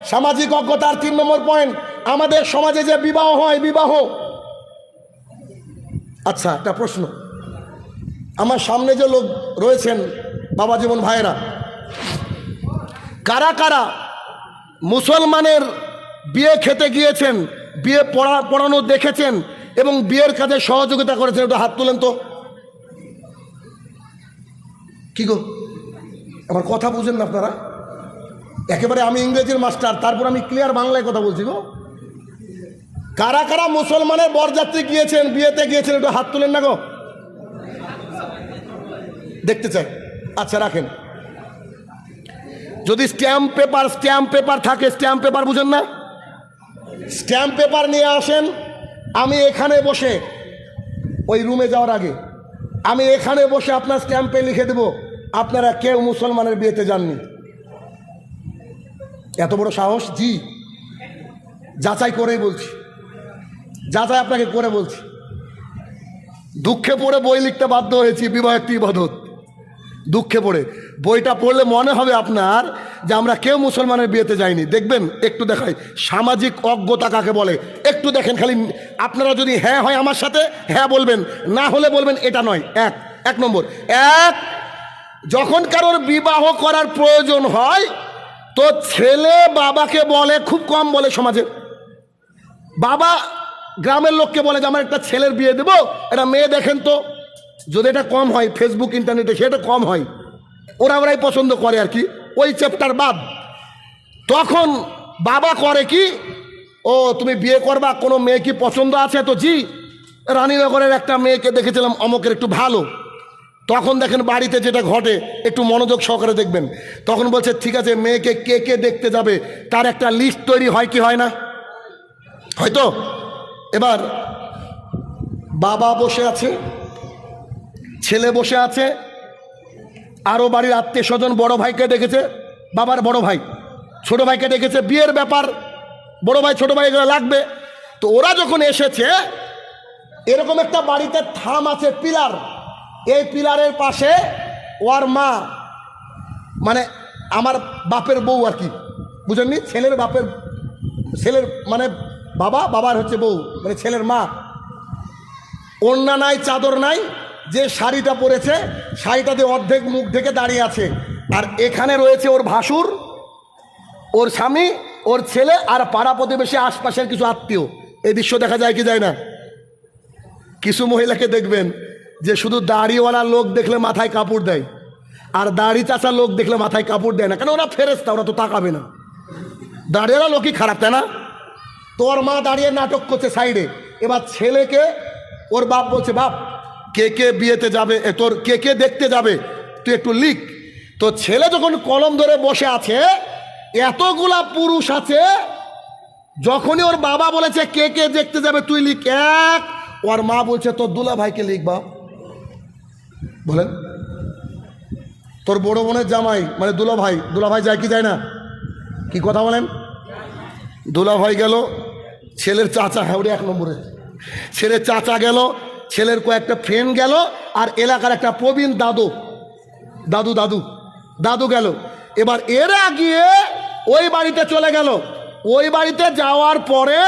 সামাজিক অজ্ঞতার তিন নম্বর পয়েন্ট আমাদের সমাজে যে বিবাহ হয়, বিবাহ। আচ্ছা একটা প্রশ্ন। আমার সামনে যে লোক রয়েছেন বাবা জীবন ভাইয়েরা, কারা কারা মুসলমানের বিয়ে খেতে গিয়েছেন, বিয়ে পড়া, পড়ানো দেখেছেন এবং বিয়ের কাজে সহযোগিতা করেছেন, একটু হাত তুলেন তো। কি গো? আমার কথা বুঝেন না আপনারা? একেবারে আমি ইংরেজির মাস্টার, তারপর আমি ক্লিয়ার বাংলায় কথা বলছি গো। কারা কারা মুসলমানের বরযাত্রী গিয়েছেন, বিয়েতে গিয়েছেন, একটু হাত তুলেন না গো। দেখতে চাই। আচ্ছা রাখেন। যদি স্ট্যাম্প পেপার স্ট্যাম্প পেপার থাকে স্ট্যাম্প পেপার বুঝেন না? স্ট্যাম্প পেপার নিয়ে আসেন, আমি এখানে বসে, ওই রুমে যাওয়ার আগে, আমি এখানে বসে আপনার স্ট্যাম্পে লিখে দেব, আপনারা কেউ মুসলমানের বিয়েতে যাননি। এত বড় সাহস? জি। যাচাই করেই বলছি। যাচাই আপনাকে করে বলছি। দুঃখে পড়ে বই লিখতে বাধ্য হয়েছি বিবাহ একটি ইবাদত দুঃখে পড়ে। বইটা পড়লে মনে হবে আপনার যে আমরা কেউ মুসলমানের বিয়েতে যাইনি। দেখবেন, একটু দেখাই। সামাজিক অজ্ঞতা কাকে বলে? একটু দেখেন খালি। আপনারা যদি হ্যাঁ হয় আমার সাথে হ্যাঁ বলবেন। না হলে বলবেন এটা নয়। এক। এক নম্বর। এক, যখন কারোর বিবাহ করার প্রয়োজন হয় তো ছেলে বাবাকে বলে, খুব কম বলে সমাজে। বাবা গ্রামের লোককে বলে যে, আমার একটা ছেলের বিয়ে দেবো এটা মেয়ে দেখেন তো। যদি এটা কম হয় ফেসবুক ইন্টারনেটে সেটা কম হয়। ওরা ওরাই পছন্দ করে আর কি, ওই চ্যাপ্টার বাদ। তখন বাবা করে কি, ও, তুমি বিয়ে করবা, কোনো মেয়ে কি পছন্দ আছে? তো জি, রানীনগরের একটা মেয়েকে দেখেছিলাম, অমকের একটু ভালো। তখন দেখেন বাড়িতে যেটা ঘটে, একটু মনোযোগ সহকারে দেখবেন। তখন বলছে, ঠিক আছে, মেয়েকে কে কে দেখতে যাবে? তার একটা লিস্ট তৈরি হয় কি হয় না? হয়তো? এবার বাবা বসে আছে, ছেলে বসে আছে আরও বাড়ির আত্মীয় স্বজন বড় ভাইকে ডেকেছে বাবার বড় ভাই। ছোট ভাইকে ডেকেছে বিয়ের ব্যাপার, বড় ভাই, ছোট ভাই এগুলো লাগবে। তো ওরা যখন এসেছে, এরকম একটা বাড়িতে থাম আছে, পিলার। এই পিলারের পাশে ওর মা মানে আমার বাপের বউ আর কি। বুঝেননি? ছেলের বাপের, ছেলের মানে বাবা, বাবার হচ্ছে বউ মানে ছেলের মা। ওড়না নাই, চাদর নাই, যে শাড়িটা পরেছে, শাড়িটাতে অর্ধেক মুখ ঢেকে দাঁড়িয়ে আছে। আর এখানে রয়েছে ওর ভাসুর, ওর স্বামী, ওর ছেলে আর পাড়া প্রতিবেশী আশপাশের কিছু আত্মীয়। এই দৃশ্য দেখা যায় কি যায় না? কিছু মহিলাকে দেখবেন যে শুধু দাড়িওয়ালা লোক দেখলে মাথায় কাপড় দেয়, আর দাড়ি চাচা লোক দেখলে মাথায় কাপড় দেয় না। কেন ওরা ফেরেস্তা ওরা তো তাকাবে না। দাঁড়িয়েলা লোকই খারাপ, তাই না? তোর মা দাঁড়িয়ে নাটক করছে সাইডে, এবার ছেলেকে ওর বাপ বলছে, বাপ, কে কে বিয়েতে যাবে? তোর কে কে দেখতে যাবে? তুই একটু লিখ। তো ছেলে যখন কলম ধরে বসে আছে, এতগুলা পুরুষ আছে, যখনই ওর বাবা বলেছে, কে কে দেখতে যাবে তুই লিখ এক, ওর মা বলছে, তোর দুলা ভাইকে লিখ বাপ। বলেন। তোর বড় বোনের জামাই মানে দুলা ভাই দুলা ভাই যায় কি যায় না? কি কথা বলেন? দুলা ভাই গেল, ছেলের চাচা হ্যাঁ এক নম্বরে। ছেলের চাচা গেল, ছেলের কয়েকটা ফ্রেন্ড গেল, আর এলাকার একটা প্রবীণ দাদু দাদু দাদু দাদু গেল। এবার এরা গিয়ে ওই বাড়িতে চলে গেল। ওই বাড়িতে যাওয়ার পরে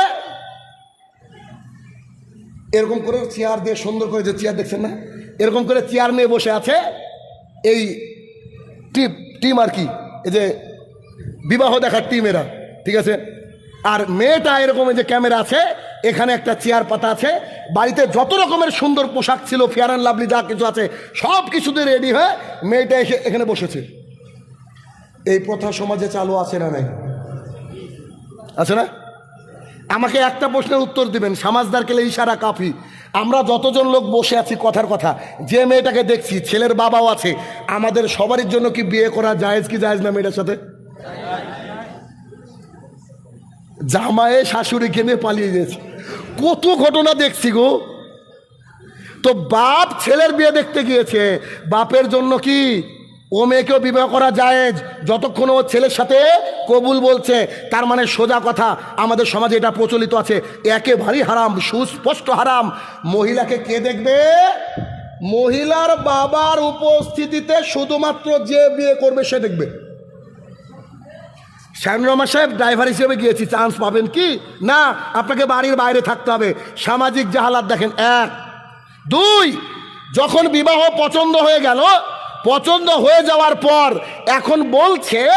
এরকম করে চেয়ার দিয়ে সুন্দর করে যে চেয়ার দেখছেন না? এরকম করে চেয়ার নিয়ে বসে আছে। এই টিপ টিম আর কি, এই যে বিবাহ দেখার টিম এরা, ঠিক আছে? আর মেয়েটা এরকম যে ক্যামেরা আছে, এখানে একটা চেয়ার পাতা আছে। বাড়িতে যত রকমের সুন্দর পোশাক ছিল ফেয়ার অ্যান্ড লাভলি যা কিছু আছে, সব কিছুতে রেডি হয়ে মেয়েটা এসে এখানে বসেছে। এই প্রথা সমাজে চালু আছে না নাই? আছে না? আমাকে একটা প্রশ্নের উত্তর দিবেন সমাজদার কেলে ইশারা কাফি। আমরা যতজন লোক বসে আছি কথার কথা, যে মেয়েটাকে দেখছি, ছেলের বাবাও আছে, আমাদের সবারই জন্য কি বিয়ে করা জায়েজ কি জায়েজ না মেয়েটার সাথে? জামায়ে শাশুড়িকে নিয়ে পালিয়ে গেছে। কত ঘটনা দেখছি গো। তো বাপ ছেলের বিয়ে দেখতে গিয়েছে, বাপের জন্য কি ও মেয়েকেও বিবাহ করা জায়েজ। যতক্ষণ ও ছেলের সাথে কবুল বলছে, তার মানে সোজা কথা, আমাদের সমাজে এটা প্রচলিত আছে। একেবারেই হারাম, সুস্পষ্ট হারাম। মহিলাকে কে দেখবে? মহিলার বাবার উপস্থিতিতে শুধুমাত্র যে বিয়ে করবে সে দেখবে। শ্যাম রহমান সাহেব, ড্রাইভার হিসেবে গিয়েছি, চান্স পাবেন কি? না, আপনাকে বাড়ির বাইরে থাকতে হবে। সামাজিক জাহালাত দেখেন, এক। দুই, যখন বিবাহ পছন্দ হয়ে গেল পছন্দ হয়ে যাওয়ার পর এখন বলছে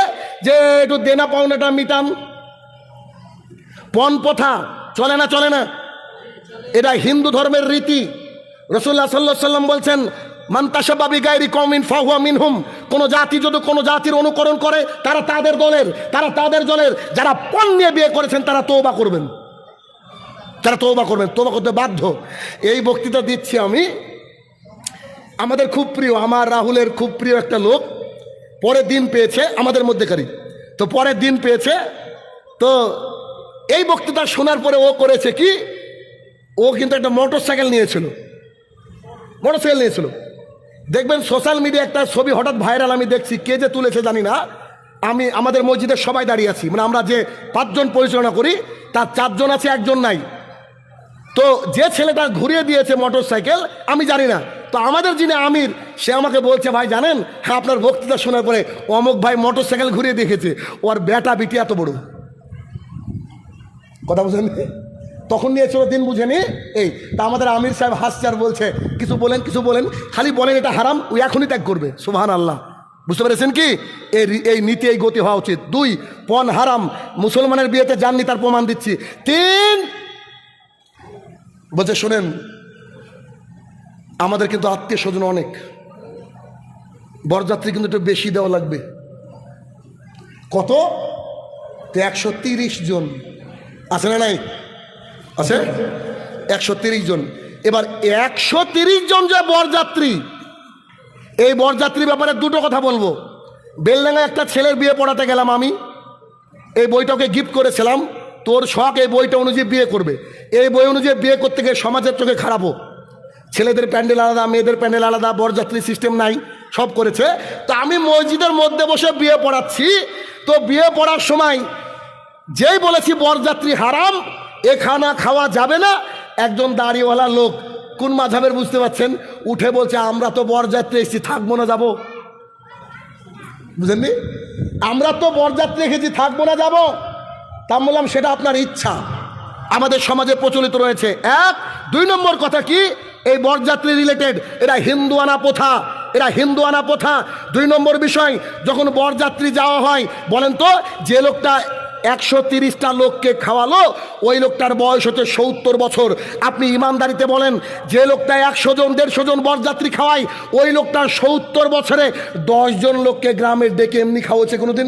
যে একটু দেনা পাওনাটা মিটান। পণ চলে না চলে না। এটা হিন্দু ধর্মের রীতি। রসুল্লাহ সাল্লাহ সাল্লাম বলছেন মান্তাসাবাবি গায়রি কমিন ফাহুয়া মিনহুম। কোন জাতি যদি কোনো জাতির অনুকরণ করে, তারা তাদের দলের, তারা তাদের দলের যারা পণ নিয়ে বিয়ে করেছেন, তারা তৌবা করবেন। তারা তৌবা করবেন তৌবা করতে বাধ্য। এই বক্তৃতা দিচ্ছি আমি আমাদের খুব প্রিয়, আমার রাহুলের খুব প্রিয় একটা লোক, পরের দিন পেয়েছে আমাদের মধ্যেকারই তো পরের দিন পেয়েছে, তো এই বক্তৃতা শোনার পরে ও করেছে কি, ও কিন্তু একটা মোটর সাইকেল নিয়েছিল। মোটর সাইকেল নিয়েছিল। দেখবেন সোশ্যাল মিডিয়া একটা ছবি হঠাৎ ভাইরাল আমি দেখছি, কে যে তুলেছে জানি না। আমি, আমাদের মসজিদের সবাই দাঁড়িয়ে আছি। মানে আমরা যে পাঁচজন পরিচালনা করি, তার চারজন আছে, একজন নাই। তো যে ছেলেটা ঘুরিয়ে দিয়েছে মোটর সাইকেল আমি জানি না। তো আমাদের যিনি আমির, সে আমাকে বলছে, ভাই, জানেন হ্যাঁ আপনার বক্তৃতা শোনার পরে অমুক ভাই মোটর সাইকেল ঘুরিয়ে দেখেছে, ওর বেটা বিটি এত বড়। কথা বুঝলেন? তখন নিয়েছিল দিন বুঝেনি এই, তা আমাদের আমির সাহেব হাসছে আর বলছে, কিছু বলেন কিছু বলেন, খালি বলেন এটা হারাম, ও এখনই ত্যাগ করবে। সুবহান আল্লাহ বুঝতে পেরেছেন কি? এই এই নীতি, এই গতি হওয়া উচিত। দুই, পণ হারাম। মুসলমানের বিয়েতে যাননি তার প্রমাণ দিচ্ছি। তিন, বলছে, শোনেন আমাদের কিন্তু আত্মীয় স্বজন অনেক। বরযাত্রী কিন্তু একটু বেশি দেওয়া লাগবে। কত? একশো তিরিশ জন। আছে না নাই? আছে? একশো তিরিশ জন। এবার একশো তিরিশ জন যে বরযাত্রী, এই বরযাত্রীর ব্যাপারে দুটো কথা বলব। বেলডাঙ্গায় একটা ছেলের বিয়ে পড়াতে গেলাম আমি। এই বইটাকে গিফট করেছিলাম। তোর শখ এই বইটা অনুযায়ী বিয়ে করবে। এই বই অনুযায়ী বিয়ে করতে গিয়ে সমাজের চোখে খারাপ হোক ছেলেদের প্যান্ডেল আলাদা, মেয়েদের প্যান্ডেল আলাদা, বরযাত্রী সিস্টেম নাই, সব করেছে। তো আমি মসজিদের মধ্যে বসে বিয়ে পড়াচ্ছি। তো বিয়ে পড়ার সময় যেই বলেছি বরযাত্রী হারাম এ খানা খাওয়া যাবে না। একজন দাড়িওয়ালা লোক কোন মাঝাবের বুঝতে পারছেন? উঠে বলছে, আমরা তো বরযাত্রী এসেছি, থাকব না, যাব। বুঝেননি? আমরা তো বরযাত্রী এসেছি, থাকব না, যাব। তা বললাম, সেটা আপনার ইচ্ছা। আমাদের সমাজে প্রচলিত রয়েছে। এক, দুই নম্বর কথা কি? এই বরযাত্রী রিলেটেড এরা হিন্দুয়ানা প্রথা এরা হিন্দুয়ানা প্রথা। দুই নম্বর বিষয়, যখন বরযাত্রী যাওয়া হয়, বলেন তো, যে লোকটা একশো তিরিশটা লোককে খাওয়ালো, ওই লোকটার বয়স হচ্ছে সত্তর বছর। আপনি ইমানদারিতে বলেন, যে লোকটা একশো জন, দেড়শো জন বরযাত্রী খাওয়ায়, ওই লোকটার সত্তর বছরে জন লোককে গ্রামের ডেকে এমনি খাওয়াচ্ছে কোনো দিন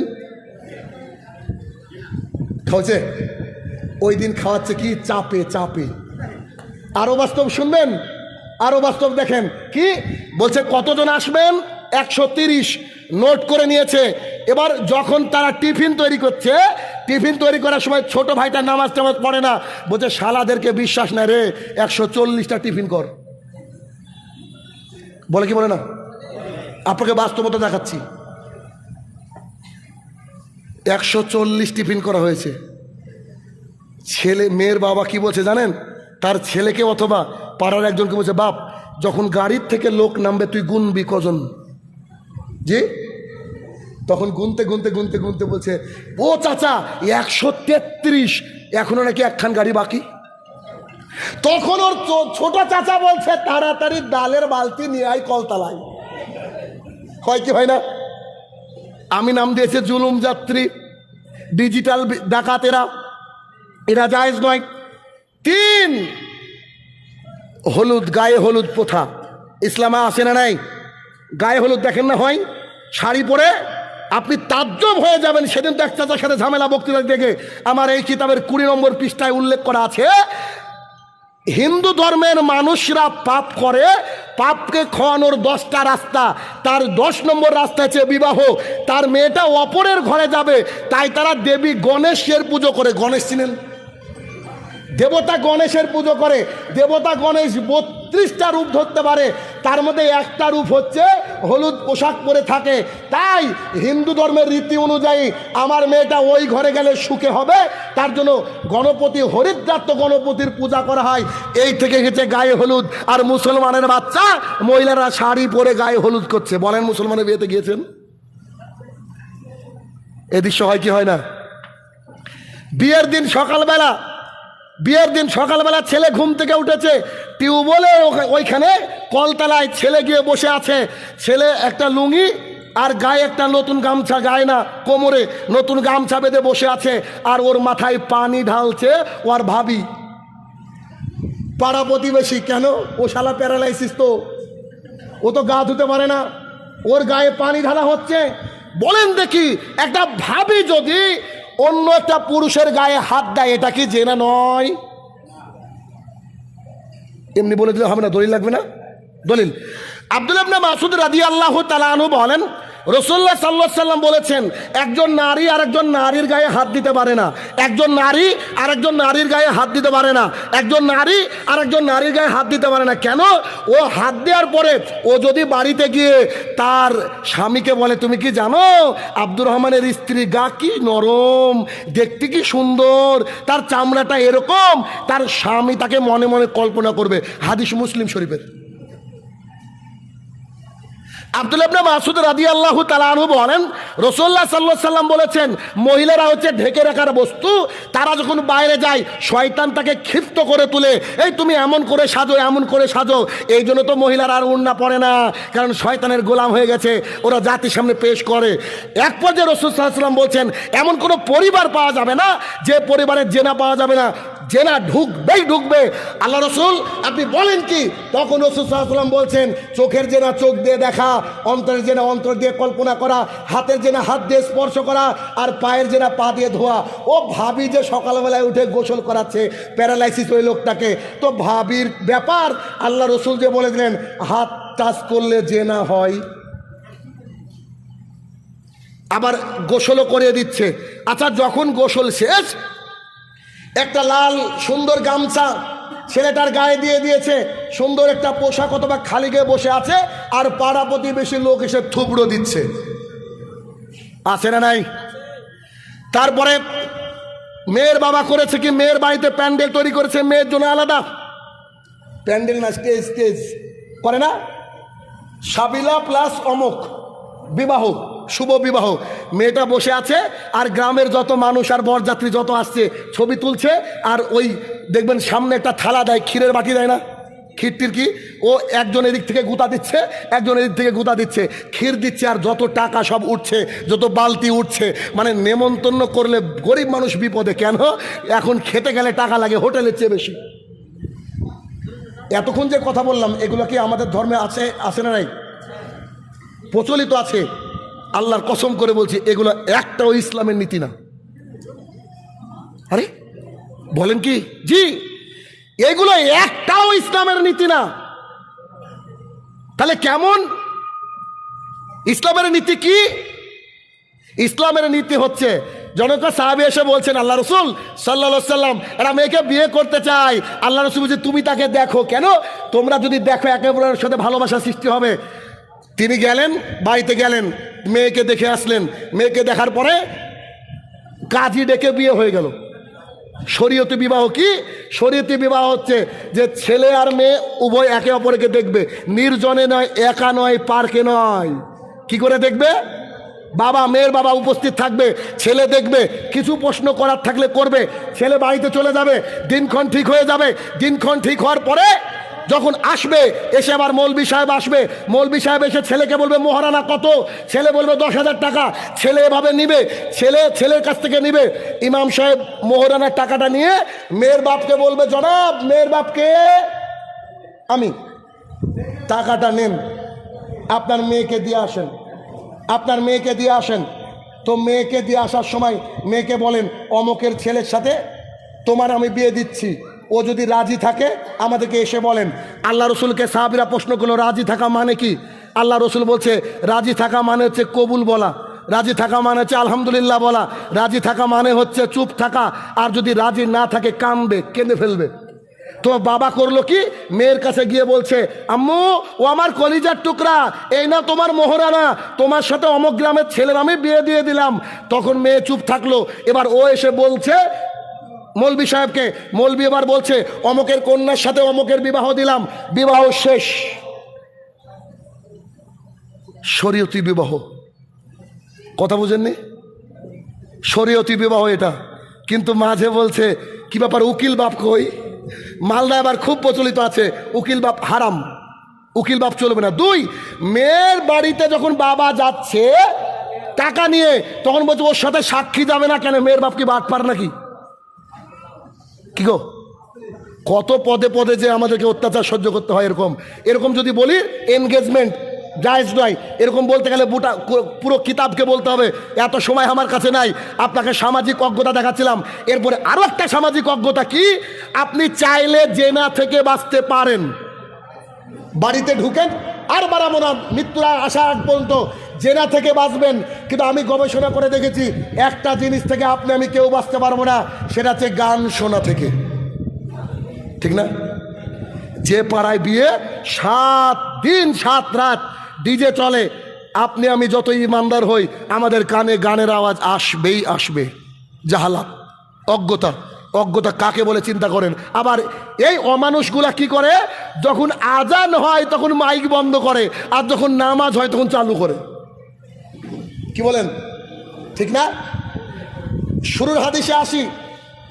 খাওয়াচ্ছে? ওই দিন খাওয়াচ্ছে কি? চাপে চাপে। আরও বাস্তব শুনবেন? আরও বাস্তব দেখেন। কি? বলছে, কতজন আসবেন? একশো তিরিশ। নোট করে নিয়েছে। এবার যখন তারা টিফিন তৈরি করছে, টিফিন তৈরি করার সময় ছোট ভাইটা নামাজ টামাজ পড়ে না। বলছে, শালাদেরকে বিশ্বাস না রে, একশো চল্লিশটা টিফিন কর। বলে কি বলে না? আপনাকে বাস্তবতা দেখাচ্ছি। একশো চল্লিশ টিফিন করা হয়েছে। ছেলে, মেয়ের বাবা কি বলছে জানেন? তার ছেলেকে অথবা পাড়ার একজনকে বলছে, বাপ, যখন গাড়ির থেকে লোক নামবে, তুই গুনবি কজন? জি? তখন গুনতে গুনতে গুনতে গুনতে বলছে, ও চাচা, একশো তেত্রিশ, এখনও নাকি একখান গাড়ি বাকি? তখন ওর ছোট চাচা বলছে, তাড়াতাড়ি ডালের বালতি নিয়ে আয় কলতলায়। হয় কি হয় না? আমি নাম দিয়েছে জুলুম যাত্রী, ডিজিটাল ডাকাতেরা। এরা জায়েজ নয়। তিন। হলুদ, গায়ে হলুদ প্রথা। ইসলামে আসে না নাই? গায়ে হলুদ দেখেন না হয় শাড়ি পরে আপনি তাজ্জব হয়ে যাবেন। সেদিন তো এক চাচার সাথে ঝামেলা, বক্তৃতা দেখে আমার এই কিতাবের কুড়ি নম্বর পৃষ্ঠায় উল্লেখ করা আছে। হিন্দু ধর্মের মানুষরা পাপ করে, পাপকে খাওয়ানোর দশটা রাস্তা। তার দশ নম্বর রাস্তা হচ্ছে বিবাহ। তার মেয়েটা অপরের ঘরে যাবে, তাই তারা দেবী গণেশের পুজো করে। গণেশ চিনেন দেবতা গণেশের পুজো করে, দেবতা গণেশ বত্রিশটা রূপ ধরতে পারে, তার মধ্যে একটা রূপ হচ্ছে হলুদ পোশাক পরে থাকে। তাই হিন্দু ধর্মের রীতি অনুযায়ী আমার মেয়েটা ওই ঘরে গেলে সুখে হবে, তার জন্য গণপতি হরিদ্রাত্ম গণপতির পূজা করা হয়। এই থেকে গেছে গায়ে হলুদ। আর মুসলমানের বাচ্চা, মহিলারা শাড়ি পরে গায়ে হলুদ করছে। বলেন মুসলমানের বিয়েতে গিয়েছেন? এ দৃশ্য হয় কি হয় না? বিয়ের দিন সকালবেলা বিয়ের দিন সকালবেলা ছেলে ঘুম থেকে উঠেছে, টিউবওয়েলে ওইখানে কলতলায় ছেলে গিয়ে বসে আছে। ছেলে একটা লুঙ্গি আর গায়ে একটা নতুন গামছা, গায়ে না, কোমরে নতুন গামছা বেঁধে বসে আছে আর ওর মাথায় পানি ঢালছে ওর ভাবি। পাড়া প্রতিবেশী, কেন? ও শালা প্যারালাইসিস তো। ও তো গা ধুতে পারে না। ওর গায়ে পানি ঢালা হচ্ছে। বলেন দেখি, একটা ভাবি যদি অন্য একটা পুরুষের গায়ে হাত দেয়, এটা কি জেনা নয়? এমনি বলে দিলে হবে না, দলিল লাগবে না? দলিল। আব্দুল আবনা মাসুদ রাদি আল্লাহ তালানু বলেন রসুল্লাহ সাল্লাহ সাল্লাম বলেছেন, একজন নারী আর একজন নারীর গায়ে হাত দিতে পারে না। একজন নারী আর একজন নারীর গায়ে হাত দিতে পারে না। একজন নারী আর একজন নারীর গায়ে হাত দিতে পারে না। কেন? ও হাত দেওয়ার পরে ও যদি বাড়িতে গিয়ে তার স্বামীকে বলে, তুমি কি জানো, আব্দুর রহমানের স্ত্রী গা কি নরম, দেখতে কি সুন্দর, তার চামড়াটা এরকম, তার স্বামী তাকে মনে মনে কল্পনা করবে। হাদিস মুসলিম শরীফের। আব্দুল মাসুদ রাদি আল্লাহ তালানহু বলেন রসুল্লাহ সাল্লাহ সাল্লাম বলেছেন, মহিলারা হচ্ছে ঢেকে রাখার বস্তু, তারা যখন বাইরে যায়, শয়তান তাকে ক্ষিপ্ত করে তুলে, এই তুমি এমন করে সাজো, এমন করে সাজো। এই জন্য তো মহিলারা আর উন্না পড়ে না, কারণ শয়তানের গোলাম হয়ে গেছে, ওরা জাতির সামনে পেশ করে। এক পর্যায়ে রসুল সাল্লাম বলছেন, এমন কোনো পরিবার পাওয়া যাবে না, যে পরিবারের জেনা পাওয়া যাবে না। জেনা ঢুকবেই ঢুকবে। আল্লাহ রসুল, আপনি বলেন কি? তখন রসুল সাল্লাম বলছেন, চোখের জেনা চোখ দিয়ে দেখা, অন্তরের জেনা অন্তর দিয়ে কল্পনা করা, হাতের জেনা হাত দিয়ে স্পর্শ করা, আর পায়ের জেনা পা দিয়ে ধোয়া। ও ভাবি যে সকালবেলায় উঠে গোসল করাচ্ছে, প্যারালাইসিস ওই লোকটাকে। তো ভাবির ব্যাপার, আল্লাহ রসুল যে বলে দিলেন, হাত টাচ করলে জেনা হয়। আবার গোসলও করে দিচ্ছে। আচ্ছা যখন গোসল শেষ একটা লাল সুন্দর গামছা ছেলেটার গায়ে দিয়ে দিয়েছে। সুন্দর একটা পোশাক অথবা খালি গিয়ে বসে আছে আর পাড়া প্রতিবেশী লোক এসে থুবড়ো দিচ্ছে। আছে না নাই? তারপরে মেয়ের বাবা করেছে কি? মেয়ের বাড়িতে প্যান্ডেল তৈরি করেছে, মেয়ের জন্য আলাদা। প্যান্ডেল না, স্টেজ স্টেজ। করে না? সাবিলা প্লাস অমুক, বিবাহ। শুভ বিবাহ। মেয়েটা বসে আছে, আর গ্রামের যত মানুষ আর বরযাত্রী যত আসছে, ছবি তুলছে, আর ওই দেখবেন সামনে একটা থালা দেয়, ক্ষীরের বাটি দেয় না? ক্ষীরটির কি? ও একজন এদিক থেকে গুতা দিচ্ছে, একজন এদিক থেকে গুতা দিচ্ছে। ক্ষীর দিচ্ছে, আর যত টাকা সব উঠছে, যত বালতি উঠছে মানে নেমন্তন্ন করলে গরিব মানুষ বিপদে। কেন? এখন খেতে গেলে টাকা লাগে, হোটেলের চেয়ে বেশি। এতক্ষণ যে কথা বললাম, এগুলো কি আমাদের ধর্মে আছে আছে না নাই? প্রচলিত আছে। আল্লাহর কসম করে বলছি, এগুলো একটাও ইসলামের নীতি না। আরে, বলেন কি? জি, এগুলো একটাও ইসলামের নীতি না। তাহলে কেমন? ইসলামের নীতি কি? ইসলামের নীতি হচ্ছে জনতা সাহাবি এসে বলছেন, আল্লাহ রসুল সাল্লা সাল্লাম এরা মেয়েকে বিয়ে করতে চাই আল্লাহ রসুল বলছে, তুমি তাকে দেখো কেন? তোমরা যদি দেখো, একে অপরের সাথে ভালোবাসা সৃষ্টি হবে। তিনি গেলেন, বাড়িতে গেলেন, মেয়েকে দেখে আসলেন। মেয়েকে দেখার পরে কাজী ডেকে বিয়ে হয়ে গেল। শরীয়তি বিবাহ কি? শরীয়তি বিবাহ হচ্ছে যে ছেলে আর মেয়ে উভয় একে অপরকে দেখবে। নির্জনে নয়, একা নয়, পার্কে নয়। কি করে দেখবে? বাবা, মেয়ের বাবা উপস্থিত থাকবে, ছেলে দেখবে, কিছু প্রশ্ন করার থাকলে করবে। ছেলে বাড়িতে চলে যাবে, দিনক্ষণ ঠিক হয়ে যাবে। দিনক্ষণ ঠিক হওয়ার পরে যখন আসবে, এসে আবার মৌলবি সাহেব আসবে। মৌলবি সাহেব এসে ছেলেকে বলবে, মহারানা, কত? ছেলে বলবে, দশ হাজার টাকা। ছেলে এভাবে নিবে, ছেলে ছেলের কাছ থেকে নিবে। ইমাম সাহেব মোহরানার টাকাটা নিয়ে মেয়ের বাপকে বলবে, জনাব, মেয়ের বাপকে আমি টাকাটা নেন। আপনার মেয়েকে দিয়ে আসেন। আপনার মেয়েকে দিয়ে আসেন। তো মেয়েকে দিয়ে আসার সময় মেয়েকে বলেন, অমকের ছেলের সাথে তোমার আমি বিয়ে দিচ্ছি। ও যদি রাজি থাকে, আমাদেরকে এসে বলেন। আল্লাহ রসুলকে সাহাবিরা প্রশ্ন করল, রাজি থাকা মানে কি? আল্লাহ রসুল বলছে, রাজি থাকা মানে হচ্ছে কবুল বলা, রাজি থাকা মানে হচ্ছে আলহামদুলিল্লাহ বলা, রাজি থাকা মানে হচ্ছে চুপ থাকা, আর যদি রাজি না থাকে কানবে কেঁদে ফেলবে। তো বাবা করল কি? মেয়ের কাছে গিয়ে বলছে, আম্মু, ও আমার কলিজার টুকরা, এই না তোমার মোহরানা, তোমার সাথে অমক গ্রামের ছেলের আমি বিয়ে দিয়ে দিলাম। তখন মেয়ে চুপ থাকল, এবার ও এসে বলছে মৌলবি সাহেবকে মৌলবি এবার বলছে, অমকের কন্যার সাথে অমকের বিবাহ দিলাম, বিবাহ শেষ। শরীয়তি বিবাহ। কথা বুঝেননি? শরীয়তি বিবাহ এটা। কিন্তু মাঝে বলছে, কি ব্যাপার, উকিল বাপ কই? মালদা এবার খুব প্রচলিত আছে, উকিল বাপ হারাম। উকিল বাপ চলবে না। দুই, মেয়ের বাড়িতে যখন বাবা যাচ্ছে, টাকা নিয়ে, তখন বলছে, ওর সাথে সাক্ষী যাবে না কেন? মেয়ের বাপ কি বাট পার নাকি? কি গো? কত পদে পদে যে আমাদেরকে অত্যাচার সহ্য করতে হয় এরকম। এরকম যদি বলি এনগেজমেন্ট জায়েজ নয় এরকম বলতে গেলে বুটা পুরো কিতাবকে বলতে হবে। এত সময় আমার কাছে নাই। আপনাকে সামাজিক অজ্ঞতা দেখাচ্ছিলাম। এরপরে আরও একটা সামাজিক অজ্ঞতা কি? আপনি চাইলে জেনা থেকে বাঁচতে পারেন। বাড়িতে ঢুকেন, আর বাড়াবো না। মৃত্যুর আসা আগ পর্যন্ত। জেনা থেকে বাঁচবেন, কিন্তু আমি গবেষণা করে দেখেছি, একটা জিনিস থেকে আপনি, আমি কেউ বাঁচতে পারব না, সেটা হচ্ছে গান শোনা থেকে। ঠিক না? যে পাড়ায় বিয়ে, সাত দিন, সাত রাত ডিজে চলে, আপনি, আমি যত ইমানদার হই, আমাদের কানে গানের আওয়াজ আসবেই আসবে। জাহালাত অজ্ঞতা অজ্ঞতা কাকে বলে চিন্তা করেন? আবার এই অমানুষগুলা কি করে? যখন আজান হয়, তখন মাইক বন্ধ করে, আর যখন নামাজ হয়, তখন চালু করে। কি বলেন? ঠিক না? শুরুর হাদিসে আসি,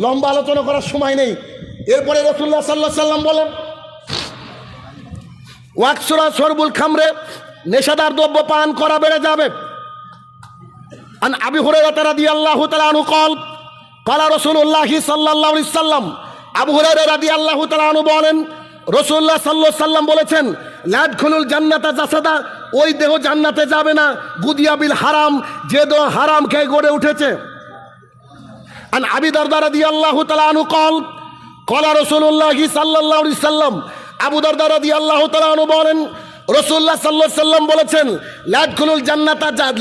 লম্বা আলোচনা করার সময় নেই। এরপরে রসুল্লাহ সাল্লাহ সাল্লাম বলেন ওয়াকসুরা সরবুল খামরে, নেশাদার দ্রব্য পান করা বেড়ে যাবে। আন আবি হুরাইরাতা রাদিয়াল্লাহু তাআলা আনহু কল, কালা রাসূলুল্লাহ সাল্লাল্লাহু আলাইহি সাল্লাম আবু হুরাইরা রাদিয়াল্লাহু তাআলা আনহু বলেন রসুল্লাহ সাল্লাল্লাহু সাল্লাম বলেছেন লাদখুলুল জান্নাতা জাসাদা ওই দেহ জান্নাতে যাবে না। গুদিয়াবিল হারাম, যে দেহ হারাম খেয়ে গড়ে উঠেছে। সাল্লাম। আল্লাহ বলেন রসুল্লাহ সাল্লাহ সাল্লাম বলেছেন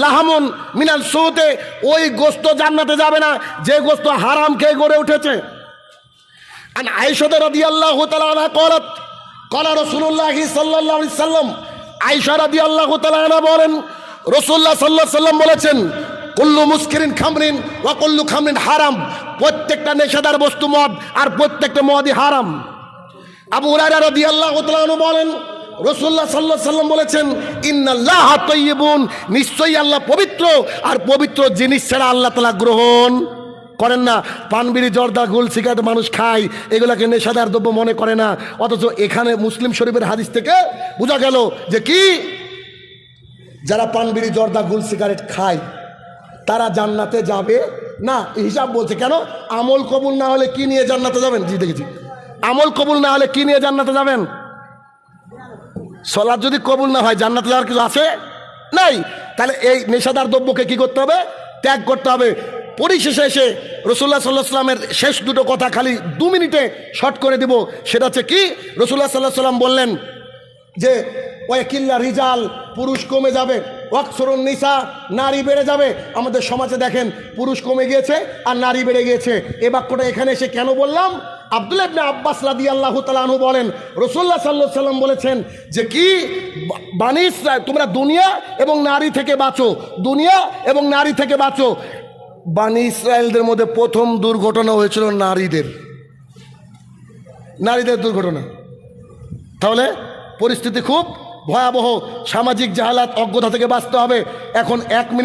লাহামুন মিনাল ওই গোস্ত জান্নাতে যাবে না, যে গোস্ত হারাম খেয়ে গড়ে উঠেছে। আন আয়সদের কলা রসুল্লাহি সাল্লাহ সাল্লাম আইসা রাদি আল্লাহ তালা বলেন রসুল্লাহ সাল্লাহ সাল্লাম বলেছেন, কল্লু মুসকিরিন খামরিন বা কল্লু খামরিন হারাম। প্রত্যেকটা নেশাদার বস্তু মদ আর প্রত্যেকটা মদই হারাম। আবু রায়রা রাদি আল্লাহ বলেন রসুল্লাহ সাল্লাহ সাল্লাম বলেছেন, ইন্নাল্লাহ তৈবুন নিশ্চয়ই আল্লাহ পবিত্র, আর পবিত্র জিনিস ছাড়া আল্লাহ তালা গ্রহণ। করেন না। পানবিড়ি, জর্দা, গুল, সিগারেট মানুষ খায়। এগুলাকে নেশাদার দ্রব্য মনে করে না। অথচ এখানে মুসলিম শরীফের হাদিস থেকে বোঝা গেল যে কি? যারা পানবিড়ি, জর্দা, গুল, সিগারেট খায়, তারা জান্নাতে যাবে না। হিসাব বলছে কেন? আমল কবুল না হলে কি নিয়ে জান্নাতে যাবেন? জি, দেখেছি। আমল কবুল না হলে কি নিয়ে জান্নাতে যাবেন? সলাদ যদি কবুল না হয়, জান্নাতে যাওয়ার কিছু আছে? নাই। তাহলে এই নেশাদার দ্রব্যকে কি করতে হবে? ত্যাগ করতে হবে। পরিশেষে এসে রসুল্লাহ সাল্লাহ সাল্লামের শেষ দুটো কথা খালি দু মিনিটে শর্ট করে দিব। সেটা হচ্ছে কি? রসুল্লাহ সাল্লাহ সাল্লাম বললেন যে ওই কিল্লা রিজাল, পুরুষ কমে যাবে, ওয়াকসরুন নিসা, নারী বেড়ে যাবে। আমাদের সমাজে দেখেন, পুরুষ কমে গিয়েছে আর নারী বেড়ে গিয়েছে। এ বাক্যটা এখানে এসে কেন বললাম? আব্দুল ইবনে আব্বাস রাদি আল্লাহ তালাহু বলেন, রসুল্লাহ সাল্লাহ সাল্লাম বলেছেন যে কি? বা- বানি ইসরায়েল তোমরা দুনিয়া এবং নারী থেকে বাঁচো। দুনিয়া এবং নারী থেকে বাঁচো। বানি ইসরায়েলদের মধ্যে প্রথম দুর্ঘটনা হয়েছিল নারীদের। নারীদের দুর্ঘটনা। তাহলে পরিস্থিতি খুব ভয়াবহ। সামাজিক জাহালাত অজ্ঞতা থেকে বাঁচতে হবে। এখন এক মিনিট